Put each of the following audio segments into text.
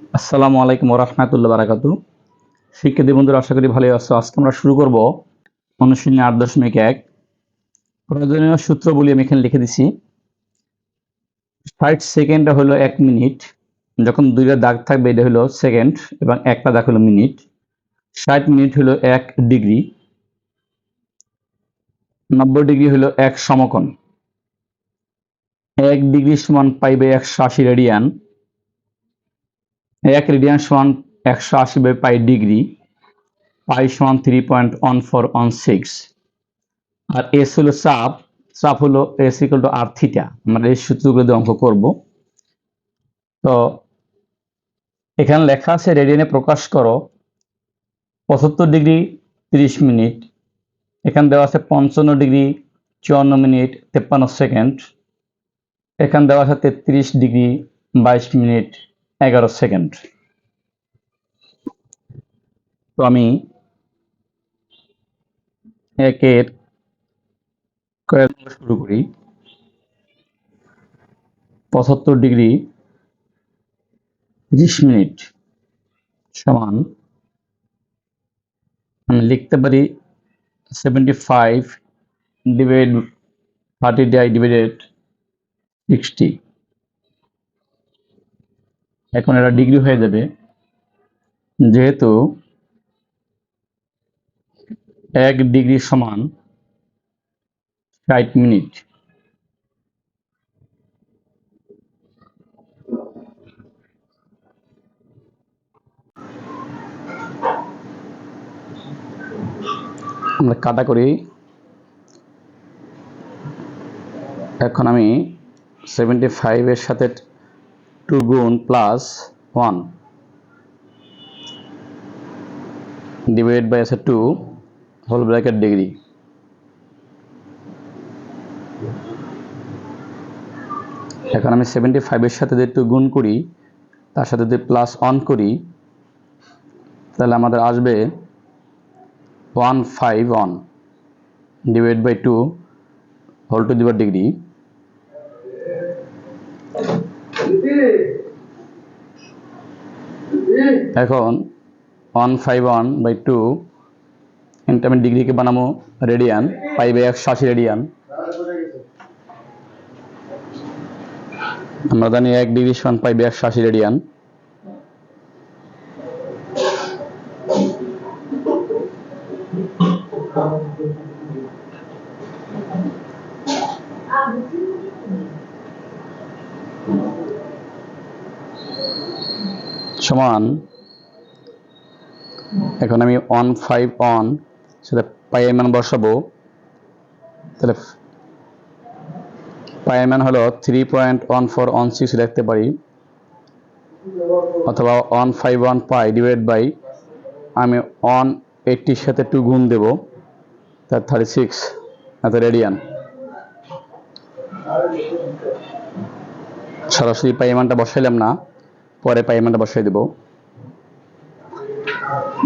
আসসালামু আলাইকুম রহমতুল্লাহ বারাকাতু শিক্ষার্থী বন্ধুরা, আশা করি ভালোই আছো। আজকে আমরা শুরু করব অনুশীলনী আট দশমিক এক। প্রয়োজনীয় সূত্র বলি আমি এখানে লিখে দিছি। ষাট সেকেন্ডটা হলো এক মিনিট। যখন দুইটা দাগ থাকবে, এটা হলো সেকেন্ড এবং একটা দাগ হলো মিনিট। ষাট মিনিট হলো এক ডিগ্রি। নব্বই ডিগ্রি হলো এক সমকোণ। এক ডিগ্রি সমান পাইবে একশো আশি রেডিয়ান। এক রেডিয়ান সমান একশো আশি বাই পাই ডিগ্রি পাই সমান three point one four one six আর এস হলো চাপ চাপ হলো S equal to R theta আমরা এই সূত্রগুলো দিয়ে অঙ্ক করব। তো এখানে লেখা আছে, রেডিয়ানে প্রকাশ করো, পঁচাত্তর ডিগ্রি তিরিশ মিনিট, এখানে দেওয়া আছে পঞ্চান্ন ডিগ্রি চুয়ান্ন মিনিট, তেপ্পান্ন সেকেন্ড এখানে দেওয়া আছে তেত্রিশ ডিগ্রি বাইশ মিনিট এগারো সেকেন্ড। তো আমি একের শুরু করি। পঁচাত্তর ডিগ্রি তিরিশ মিনিট সমান আমি লিখতে পারি seventy five divide thirty divided sixty এখন এটা ডিগ্রি হয়ে যাবে। যেহেতু এক ডিগ্রি সমান ষাট মিনিট। আমরা কাটা করি। এখন আমি সেভেন্টি ফাইভের সাথে টু গুণ প্লাস ওয়ান ডিভাইড বাই আছে টু হোল ব্র্যাকেট ডিগ্রি এখন আমি সেভেন্টি ফাইভের সাথে যদি টু গুণ করি, তার সাথে যদি প্লাস অন করি, তাহলে আমাদের আসবে one five one divide by two whole two দিবার ডিগ্রি এখন one five one by two এটা আমি ডিগ্রিকে বানাবো রেডিয়ান পাই বাই একশো আশি রেডিয়ান আমরা জানি এক ডিগ্রি সমান পাই বাই একশো আশি রেডিয়ান সমান, এখন আমি ওয়ান ফাইভ অন সেটা পাইয়ের মান বসাবো, তাহলে পাইয়ের মান হলো three point one four one six লিখতে পারি, অথবা one five one pi divide by আমি ওয়ান এইটটির সাথে টু গুণ দেব, তার থার্টি সিক্স এত রেডিয়ান সরাসরি পাইমানটা বসাইলাম না। পরে পাইমানটা বসাই দেব।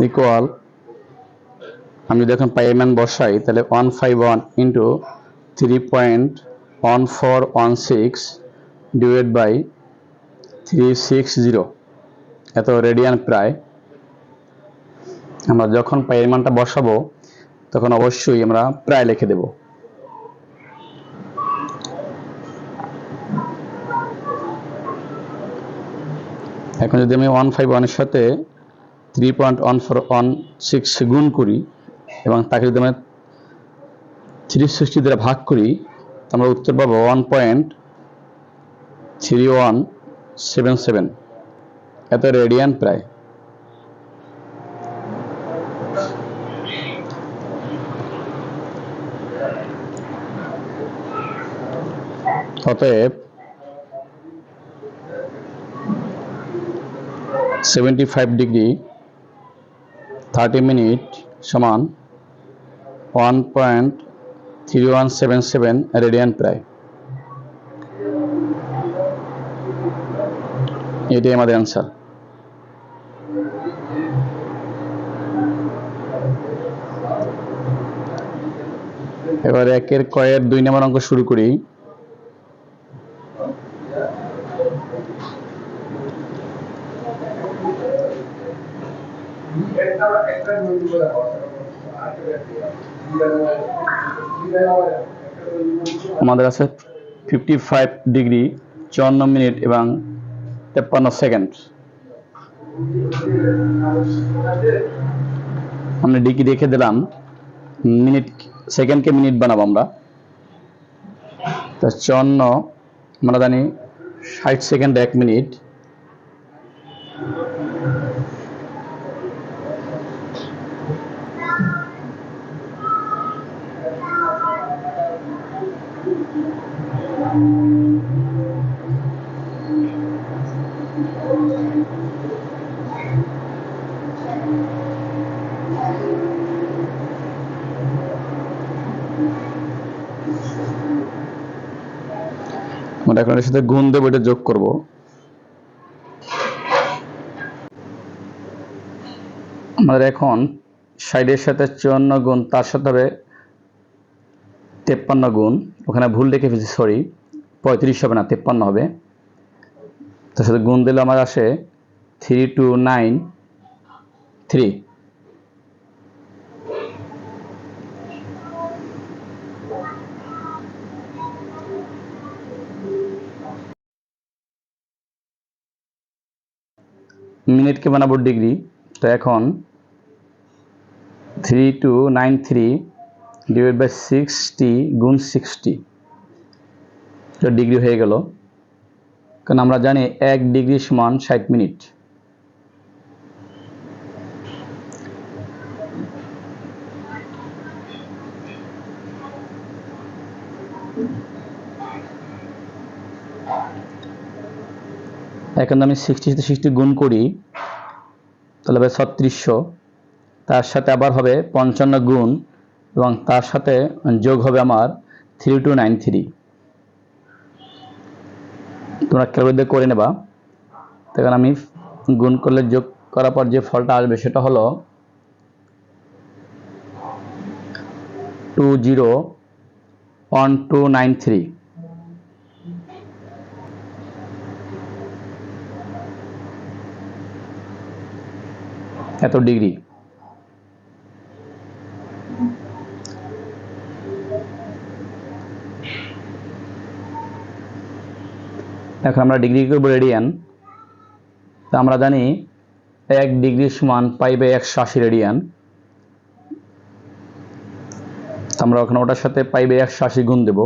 ইকুয়াল আমি যদি এখন পাইমান বসাই, তাহলে one five one into three point one four one six divide by three six zero এত রেডিয়ান প্রায়। আমরা যখন পায়ের মানটা বসাবো, তখন অবশ্যই আমরা প্রায় লিখে দেব। এখন যদি আমি ওয়ান ফাইভ ওয়ানের সাথে three point one four one six গুণ করি, এবং তাকে যদি আমরা থ্রি সিক্সটি দ্বারা ভাগ করি আমরা উত্তর পাবো one point three one seven seven এত রেডিয়ান প্রায়। অতএব seventy five degree thirty minute সমান one point three one seven seven radian প্রায় এটাই আমাদের অ্যান্সার এবার একের কয়ের দুই নম্বর অঙ্ক শুরু করি। আমাদের আছে ফিফটি ফাইভ ডিগ্রি চুয়ান্ন মিনিট এবং তেপ্পান্ন সেকেন্ড আমরা ডিগ্রি রেখে দিলাম। মিনিট সেকেন্ডকে মিনিট বানাবো আমরা। তো চুয়ান্ন, আমরা জানি ষাট সেকেন্ড এক মিনিট আমরা এখন এর সাথে গুণ দেবো, এটা যোগ করব। আমাদের এখন ষাটের সাথে চুয়ান্ন গুণ, তার সাথে হবে তেপ্পান্ন গুণ। ওখানে ভুল লিখে ফেলছি সরি পঁয়ত্রিশ হবে না, তেপ্পান্ন হবে। তার সাথে গুণ দিলে আমার আসে থ্রি টু নাইন থ্রি মিনিটকে বানাবো ডিগ্রি। তো এখন three two nine three divide by sixty গুণ সিক্সটি তো ডিগ্রি হয়ে গেল। কারণ আমরা জানি এক ডিগ্রি সমান ষাট মিনিট। এখন আমি সিক্সটি সাথে সিক্সটি গুণ করি, তাহলে হবে ছত্রিশশো। তার সাথে আবার হবে পঞ্চান্ন গুণ, এবং তার সাথে যোগ হবে আমার থ্রি টু নাইন থ্রি তোমরা ক্যালকুলেট করে নেবা। তখন আমি গুণ করলে যোগ করার পর যে ফলটা আসবে সেটা হলো two zero one two nine three এত ডিগ্রি? এখন আমরা ডিগ্রি করব রেডিয়ান? তা আমরা জানি এক ডিগ্রি সমান পাই বাই একশো আশি রেডিয়ান। আমরা ওখানে ওটার সাথে পাই বাই একশো আশি গুণ দেব।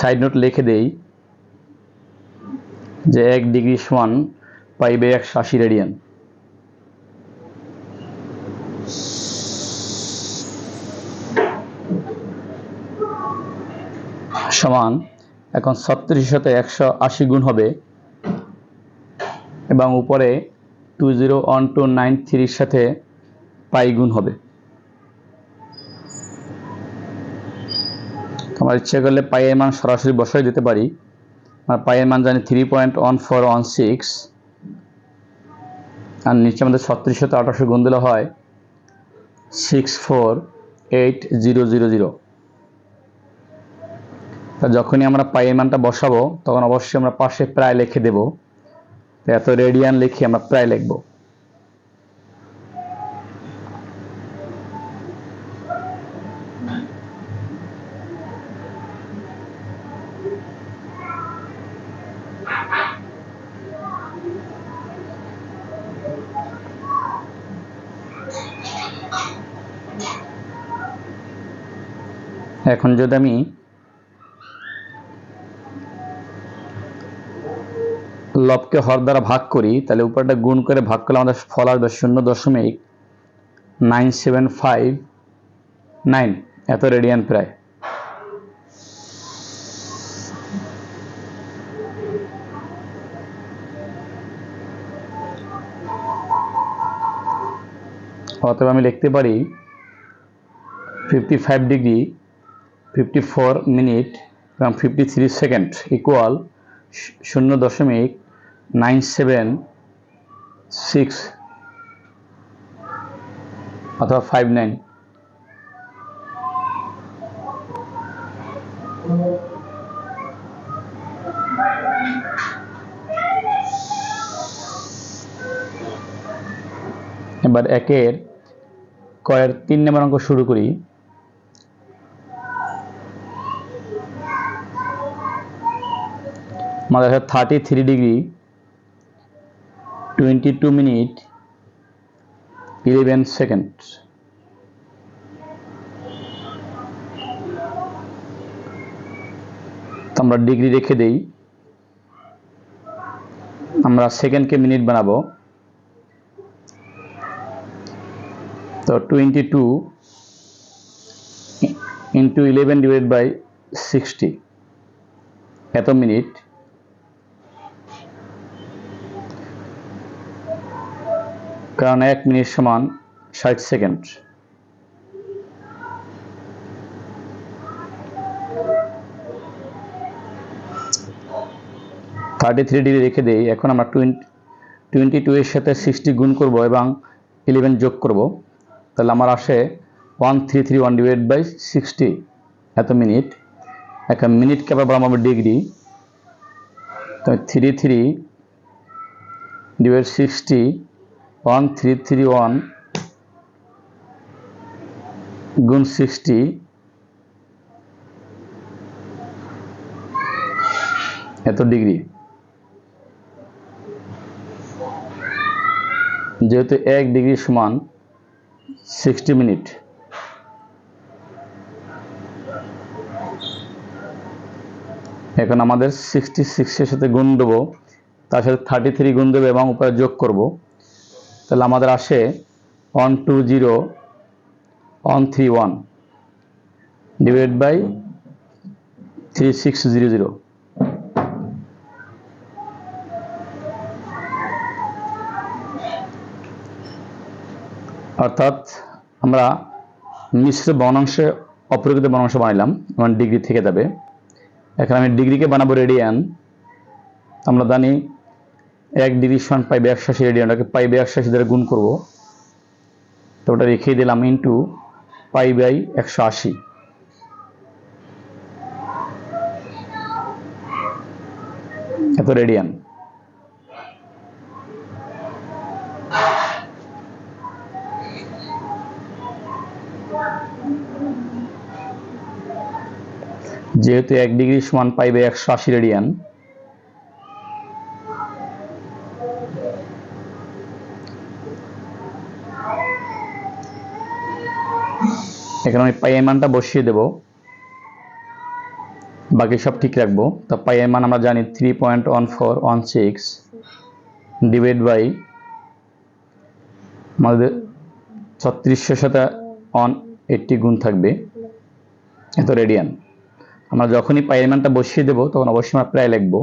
সাইড নোট লিখে দেই যে এক ডিগ্রি সমান পাইবে একশো আশি রেডিয়ান। সমান এখন ছত্রিশ সাথে একশো আশি গুণ হবে এবং উপরে two zero one two nine থ্রির সাথে পাই গুণ হবে। আমার ইচ্ছে করলে পাইয়ের মান সরাসরি বসাই দিতে পারি। আর পায়ের মান জানি three point one four one six আর নিচে আমাদের ছত্রিশ সাথে আঠাশো গুণ দিলে হয় six four eight zero zero zero তা যখনই আমরা পায়ের মানটা বসাবো, তখন অবশ্যই আমরা পাশে প্রায় লিখে দেব। এত রেডিয়ান লিখে আমরা প্রায় লিখব। এখন যদি আমি লবকে হর দ্বারা ভাগ করি, তাহলে উপরটা গুণ করে ভাগ করলে আমাদের ফল আসবে শূন্য দশমিক নাইন সেভেন ফাইভ নাইন। এত রেডিয়ান প্রায়। অতএব আমি লিখতে পারি fifty five degree fifty four minute এবং ফিফটি থ্রি সেকেন্ড ইকুয়াল শূন্য দশমিক নাইন সেভেন সিক্স অথবা ফাইভ নাইন এবার একের কয়ের তিন নম্বর অঙ্ক শুরু করি। আমাদের আছে thirty three degree twenty two minute eleven second আমরা ডিগ্রি রেখে দেই। আমরা সেকেন্ডকে মিনিট বানাবো। তো twenty two into eleven divide by sixty এত মিনিট কারণ এক মিনিট সমান ষাট সেকেন্ড। থার্টি থ্রি ডিগ্রি রেখে দেই, এখন আমরা টোয়েন্টি টোয়েন্টি টু এর সাথে সিক্সটি গুণ করব এবং ইলেভেন যোগ করব। তাহলে আমার আসে one three three one divide by sixty এত মিনিট। একটা মিনিটকে আবার বানাবো ডিগ্রি তো three three divide sixty one three three one গুণ সিক্সটি এত ডিগ্রি যেহেতু এক ডিগ্রি সমান সিক্সটি মিনিট এখন আমাদের সিক্সটি সিক্সের সাথে গুণ দেবো, তার সাথে থার্টি থ্রি গুণ দেবো এবং উপরে যোগ করব। তাহলে আমাদের আসে one two zero one three one divide by three six zero zero অর্থাৎ আমরা মিশ্র বর্ণাংশে অপ্রকৃত বর্ণাংশ বানাইলাম আমার ডিগ্রি থেকে যাবে। এখন আমি ডিগ্রিকে বানাবো রেডিয়ান আমরা জানি এক সমান পাইবে একশো আশি রেডিয়ানটাকে পাইবে একশো আশি দ্বারা গুণ করব। তো ওটা রেখে দিলাম ইন্টু পাই বাই একশো আশি। এত রেডিয়ান যেহেতু এক ডিগ্রি সমান পাইবে একশো আশি রেডিয়ান এখানে আমি পাই এর মানটা বসিয়ে দেব। বাকি সব ঠিক রাখব। তো পাই এর মান আমরা জানি three point one four one six divide by আমাদের ছত্রিশশোর সাথে অন এইটটি গুণ থাকবে। এত রেডিয়ান আমরা যখনই পায়ের মানটা বসিয়ে দেবো, তখন অবশ্যই আমরা প্রায় লিখব।